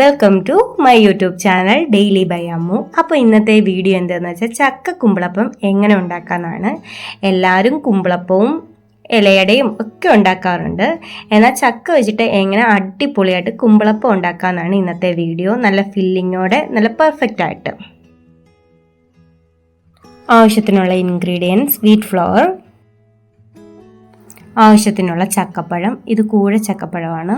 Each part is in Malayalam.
Welcome to my YouTube channel daily by Ammu അപ്പോൾ ഇന്നത്തെ വീഡിയോ എന്താണെന്ന് വെച്ചാൽ ചക്ക കുമ്പളപ്പം എങ്ങനെ ഉണ്ടാക്കാമെന്നാണ് എല്ലാവരും കുമ്പളപ്പവും ഇലയടയും ഒക്കെ ഉണ്ടാക്കാറുണ്ട്. എന്നാൽ ചക്ക വെച്ചിട്ട് എങ്ങനെ അടിപൊളിയായിട്ട് കുമ്പളപ്പം ഉണ്ടാക്കാമെന്നാണ് ഇന്നത്തെ വീഡിയോ നല്ല ഫില്ലിങ്ങോടെ നല്ല പെർഫെക്റ്റ് ആയിട്ട്. ആവശ്യത്തിനുള്ള ഇൻഗ്രീഡിയൻസ് വീറ്റ് ഫ്ലവർ ആവശ്യത്തിനുള്ള ചക്കപ്പഴം. ഇത് കൂഴ ചക്കപ്പഴമാണ്.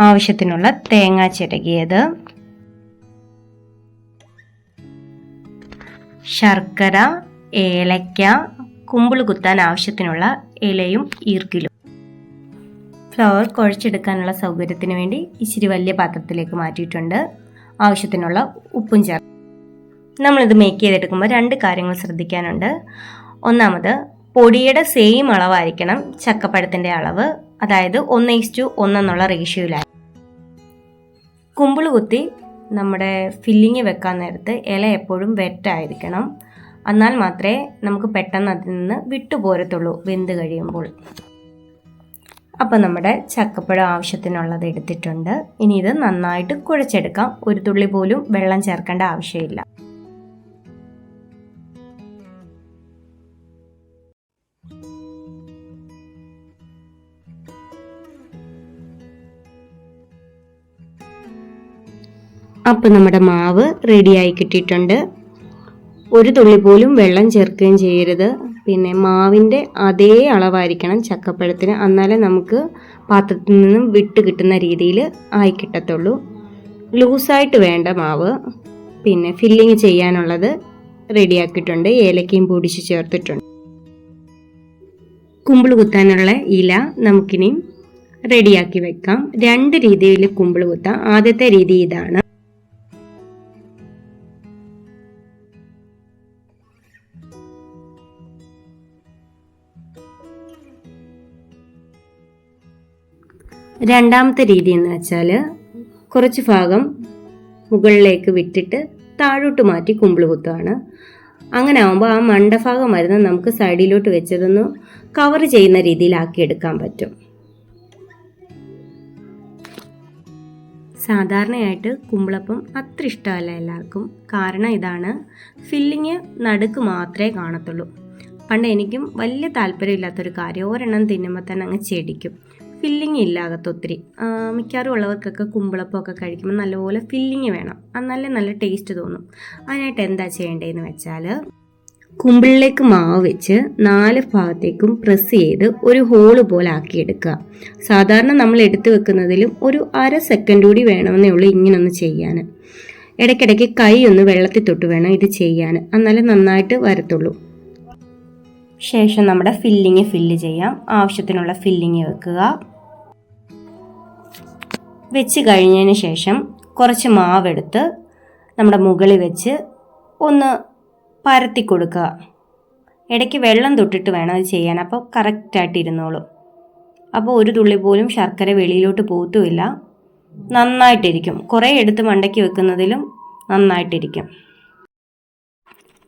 ആവശ്യത്തിനുള്ള തേങ്ങ ചിരകിയത്. ശർക്കര ഏലയ്ക്ക കുമ്പിൾ കുത്താൻ ആവശ്യത്തിനുള്ള ഇലയും ഈർക്കിലും. ഫ്ലവർ കുഴച്ചെടുക്കാനുള്ള സൗകര്യത്തിന് വേണ്ടി ഇച്ചിരി വലിയ പാത്രത്തിലേക്ക് മാറ്റിയിട്ടുണ്ട്. ആവശ്യത്തിനുള്ള ഉപ്പും ചേർ നമ്മളിത് മേക്ക് ചെയ്തെടുക്കുമ്പോൾ രണ്ട് കാര്യങ്ങൾ ശ്രദ്ധിക്കാനുണ്ട്. ഒന്നാമത് പൊടിയുടെ സെയിം അളവായിരിക്കണം ചക്കപ്പഴത്തിന്റെ അളവ്. അതായത് ഒന്ന് ഈസ് ടു ഒന്ന് ഒന്നെന്നുള്ള റേഷ്യോയിലായി. കുമ്പിൾ കുത്തി നമ്മുടെ ഫില്ലിങ് വെക്കാൻ നേരത്ത് ഇല എപ്പോഴും വെറ്റായിരിക്കണം എന്നാൽ മാത്രമേ നമുക്ക് പെട്ടെന്ന് അതിൽ നിന്ന് വിട്ടുപോരത്തുള്ളൂ വെന്ത് കഴിയുമ്പോൾ. അപ്പോൾ നമ്മുടെ ചക്കപ്പഴം ആവശ്യത്തിനുള്ളത് എടുത്തിട്ടുണ്ട്. ഇനി ഇത് നന്നായിട്ട് കുഴച്ചെടുക്കാം. ഒരു തുള്ളി പോലും വെള്ളം ചേർക്കേണ്ട ആവശ്യമില്ല. അപ്പം നമ്മുടെ മാവ് റെഡിയായി കിട്ടിയിട്ടുണ്ട്. ഒരു തുള്ളി പോലും വെള്ളം ചേർക്കുകയും ചെയ്യരുത്. പിന്നെ മാവിന്റെ അതേ അളവായിരിക്കണം ചക്കപ്പഴത്തിന്. എന്നാലേ നമുക്ക് പാത്രത്തിൽ നിന്നും വിട്ട് കിട്ടുന്ന രീതിയിൽ ആയി കിട്ടത്തുള്ളൂ. ലൂസായിട്ട് വേണ്ട മാവ്. പിന്നെ ഫില്ലിങ് ചെയ്യാനുള്ളത് റെഡിയാക്കിയിട്ടുണ്ട് ഏലക്കയും പൊടിച്ച് ചേർത്തിട്ടുണ്ട്. കുമ്പിൾ കുത്താനുള്ള ഇല നമുക്കിനി റെഡിയാക്കി വെക്കാം. രണ്ട് രീതിയിൽ കുമ്പിൾ കുത്താം. ആദ്യത്തെ രീതി ഇതാണ്. രണ്ടാമത്തെ രീതി എന്ന് വെച്ചാൽ കുറച്ച് ഭാഗം മുകളിലേക്ക് വിട്ടിട്ട് താഴോട്ട് മാറ്റി കുമ്പിൾ കുത്തുകയാണ് അങ്ങനെ ആകുമ്പോൾ ആ മണ്ടഭാഗം വരുന്ന നമുക്ക് സൈഡിലോട്ട് വെച്ചതൊന്ന് കവർ ചെയ്യുന്ന രീതിയിലാക്കി എടുക്കാൻ പറ്റും. സാധാരണയായിട്ട് കുമ്പിളപ്പം അത്ര ഇഷ്ടമല്ല എല്ലാവർക്കും. കാരണം ഇതാണ് ഫില്ലിങ് നടുക്ക് മാത്രമേ കാണത്തുള്ളൂ. പണ്ട് എനിക്കും വലിയ താല്പര്യമില്ലാത്തൊരു കാര്യം ഒരെണ്ണം തിന്നുമ്പോൾ തന്നെ അങ്ങ് ചെടിക്കും. ഫില്ലിങ് ഇല്ലാകത്ത ഒത്തിരി മിക്കവാറും ഉള്ളവർക്കൊക്കെ കുമ്പിളപ്പമൊക്കെ കഴിക്കുമ്പോൾ നല്ലപോലെ ഫില്ലിങ് വേണം. എന്നാലേ നല്ല ടേസ്റ്റ് തോന്നും. അതിനായിട്ട് എന്താ ചെയ്യേണ്ടതെന്ന് വെച്ചാൽ കുമ്പിളിലേക്ക് മാവ് വെച്ച് നാല് ഭാഗത്തേക്കും പ്രസ് ചെയ്ത് ഒരു ഹോൾ പോലെ ആക്കിയെടുക്കുക. സാധാരണ നമ്മൾ എടുത്തു വെക്കുന്നതിലും ഒരു അര സെക്കൻഡ് കൂടി വേണമെന്നേ ഉള്ളൂ ഇങ്ങനൊന്ന് ചെയ്യാൻ ഇടയ്ക്കിടയ്ക്ക് കൈ ഒന്ന് വെള്ളത്തിൽ തൊട്ട് വേണം ഇത് ചെയ്യാൻ എന്നാലേ നന്നായിട്ട് വരത്തുള്ളൂ. ശേഷം നമ്മുടെ ഫില്ലിങ് ഫില്ല് ചെയ്യാം. ആവശ്യത്തിനുള്ള ഫില്ലിങ് വെക്കുക. വെച്ച് കഴിഞ്ഞതിന് ശേഷം കുറച്ച് മാവെടുത്ത് നമ്മുടെ മുകളിൽ വെച്ച് ഒന്ന് പരത്തി കൊടുക്കുക. ഇടയ്ക്ക് വെള്ളം തൊട്ടിട്ട് വേണം അത് ചെയ്യാൻ. അപ്പോൾ കറക്റ്റായിട്ട് ഇരുന്നോളും. അപ്പോൾ ഒരു തുള്ളി പോലും ശർക്കര വെളിയിലോട്ട് പോകത്തുമില്ല നന്നായിട്ടിരിക്കും. കുറേ എടുത്ത് മണ്ടയ്ക്ക് വെക്കുന്നതിലും നന്നായിട്ടിരിക്കും.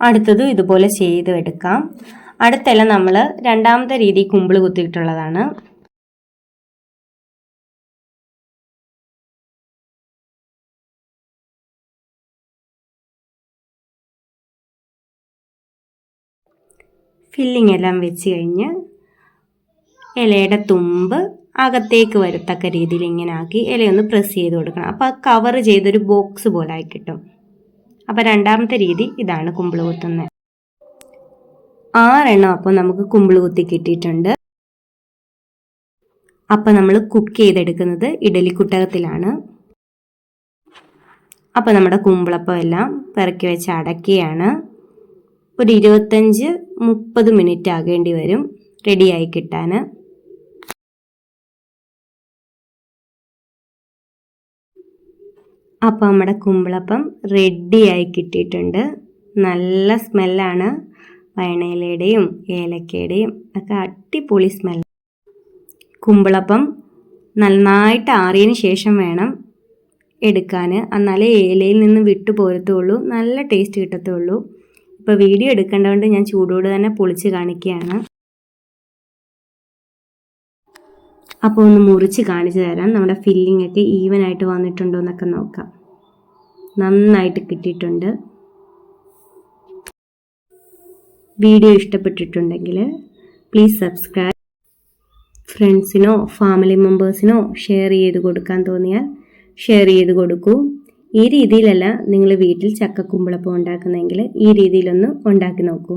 അടുത്തതും ഇതുപോലെ ചെയ്ത് എടുക്കാം അടുത്തെല്ലാം നമ്മൾ രണ്ടാമത്തെ രീതി കുമ്പിൾ കുത്തിയിട്ടുള്ളതാണ്. ഫില്ലിംഗ് എല്ലാം വെച്ച് കഴിഞ്ഞ് ഇലയുടെ തുമ്പ് അകത്തേക്ക് വരത്തക്ക രീതിയിൽ ഇങ്ങനെ ആക്കി ഇലയൊന്ന് പ്രസ് ചെയ്ത് കൊടുക്കണം. അപ്പോൾ അത് കവർ ചെയ്തൊരു ബോക്സ് പോലെ ആയി കിട്ടും. അപ്പോൾ രണ്ടാമത്തെ രീതി ഇതാണ് കുമ്പിൾ കുത്തുന്നത്. ആറെണ്ണം അപ്പോൾ നമുക്ക് കുമ്പിൾ കുത്തി കിട്ടിയിട്ടുണ്ട്. അപ്പം നമ്മൾ കുക്ക് ചെയ്തെടുക്കുന്നത് ഇഡലിക്കുട്ടകത്തിലാണ് അപ്പോൾ നമ്മുടെ കുമ്പിളപ്പം എല്ലാം പിറക്കി വെച്ച് അടക്കുകയാണ്. ഒരു ഇരുപത്തഞ്ച് മുപ്പത് മിനിറ്റ് ആകേണ്ടി വരും. റെഡിയായി കിട്ടാൻ അപ്പോൾ നമ്മുടെ കുമ്പിളപ്പം റെഡിയായി കിട്ടിയിട്ടുണ്ട്. നല്ല സ്മെല്ലാണ് വയണയിലയുടെയും ഏലക്കയുടെയും ഒക്കെ അടിപൊളി സ്മെല്ല് കുമ്പിളപ്പം നന്നായിട്ട് ആറിയതിന് ശേഷം വേണം എടുക്കാൻ എന്നാലേ ഏലയിൽ നിന്ന് വിട്ടു പോരത്തുള്ളൂ. നല്ല ടേസ്റ്റ് കിട്ടത്തുള്ളൂ. ഇപ്പോൾ വീഡിയോ എടുക്കേണ്ടതുകൊണ്ട് ഞാൻ ചൂടോട് തന്നെ പൊളിച്ച് കാണിക്കുകയാണ്. അപ്പോൾ ഒന്ന് മുറിച്ച് കാണിച്ചു തരാം. നമ്മുടെ ഫില്ലിംഗ് ഒക്കെ ഈവൻ ആയിട്ട് വന്നിട്ടുണ്ടോ എന്നൊക്കെ നോക്കാം. നന്നായിട്ട് കിട്ടിയിട്ടുണ്ട്. വീഡിയോ ഇഷ്ടപ്പെട്ടിട്ടുണ്ടെങ്കിൽ പ്ലീസ് സബ്സ്ക്രൈബ് ഫ്രണ്ട്സിനോ ഫാമിലി മെമ്പേഴ്സിനോ ഷെയർ ചെയ്ത് കൊടുക്കാൻ തോന്നിയാൽ ഷെയർ ചെയ്ത് കൊടുക്കൂ. ഈ രീതിയിലല്ല നിങ്ങൾ വീട്ടിൽ ചക്കക്കുമ്പളപ്പം ഉണ്ടാക്കുന്നതെങ്കിൽ ഈ രീതിയിലൊന്ന് ഉണ്ടാക്കി നോക്കൂ.